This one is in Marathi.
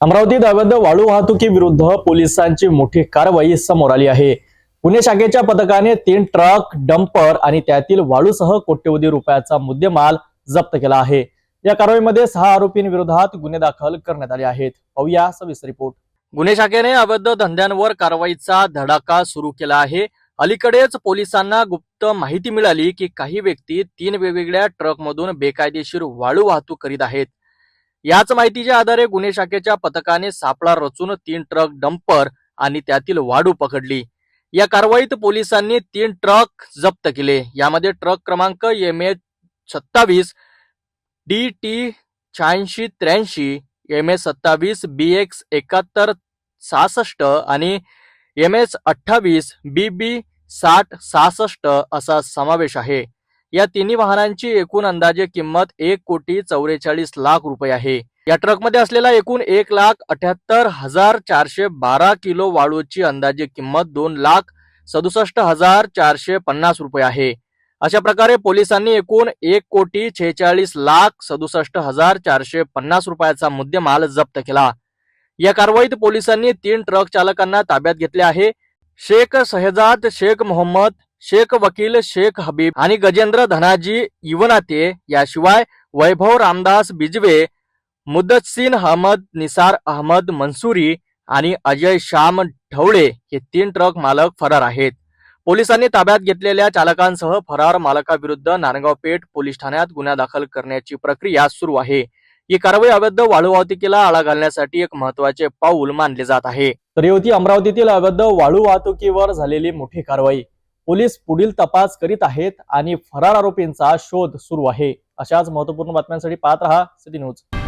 अमरावतीत अवैध वाळू वाहतुकी विरुद्ध पोलिसांची मोठी कारवाई समोर आली आहे. पुणे शाखेच्या पथकाने तीन ट्रक डंपर आणि त्यातील वाळूसह कोट्यवधी रुपयाचा मुद्देमाल जप्त केला आहे. या कारवाईमध्ये सहा आरोपींविरोधात गुन्हे दाखल करण्यात आले आहेत. पाहूया सविस्तर रिपोर्ट. गुन्हे शाखेने अवैध धंद्यांवर कारवाईचा धडाका सुरू केला आहे. अलीकडेच पोलिसांना गुप्त माहिती मिळाली की काही व्यक्ती तीन वेगवेगळ्या ट्रकमधून बेकायदेशीर वाळू वाहतूक करीत आहेत. याच माहितीच्या आधारे गुन्हे शाखेच्या पथकाने सापळा रचून तीन ट्रक डंपर आणि त्यातील वाडू पकडली. या कारवाईत पोलिसांनी तीन ट्रक जप्त केले. यामध्ये ट्रक क्रमांक एम ए सत्तावीस डी टी शहाऐंशी त्र्याऐंशी एम एस सत्तावीस बी एक्स एकाहत्तर सहासष्ट आणि एम एस अठ्ठावीस बी बी साठ सहासष्ट असा समावेश आहे. या तिन्ही वाहनांची एकूण अंदाजे किंमत एक कोटी चौवेचाळीस लाख रुपये आहे. या ट्रकमध्ये असलेला एकूण एक लाख अठ्याहत्तर हजार चारशे बारा किलो वाळूची अंदाजे किंमत दोन लाख सदुसष्ट हजार चारशे पन्नास रुपये आहे. अशा प्रकारे पोलिसांनी एकूण एक कोटी छेचाळीस लाख सदुसष्ट हजार चारशे पन्नास रुपयाचा मुद्देमाल जप्त केला. या कारवाईत पोलिसांनी तीन ट्रक चालकांना ताब्यात घेतले आहे. शेख शहजाद शेख मोहम्मद शेख वकील शेख हबीब आणि गजेंद्र धनाजी युवनाते याशिवाय वैभव रामदास बिजवे मुदतसिन अहमद निसार अहमद मनसुरी आणि अजय श्याम ढवळे हे तीन ट्रक मालक फरार आहेत. पोलिसांनी ताब्यात घेतलेल्या चालकांसह फरार मालकाविरुद्ध नांदगाव पेठ पोलीस ठाण्यात गुन्हा दाखल करण्याची प्रक्रिया सुरू आहे. ही कारवाई अवैध वाळू वाहतुकीला आळा घालण्यासाठी एक महत्त्वाचे पाऊल मानले जात आहे. तर होती अमरावतीतील अवैध वाळू वाहतुकीवर झालेली मोठी कारवाई. पोलीस पुढील तपास करीत आहेत आणि फरार आरोपींचा शोध सुरू आहे. अशाच महत्त्वपूर्ण बातम्यांसाठी पाहत रहा सिटी न्यूज.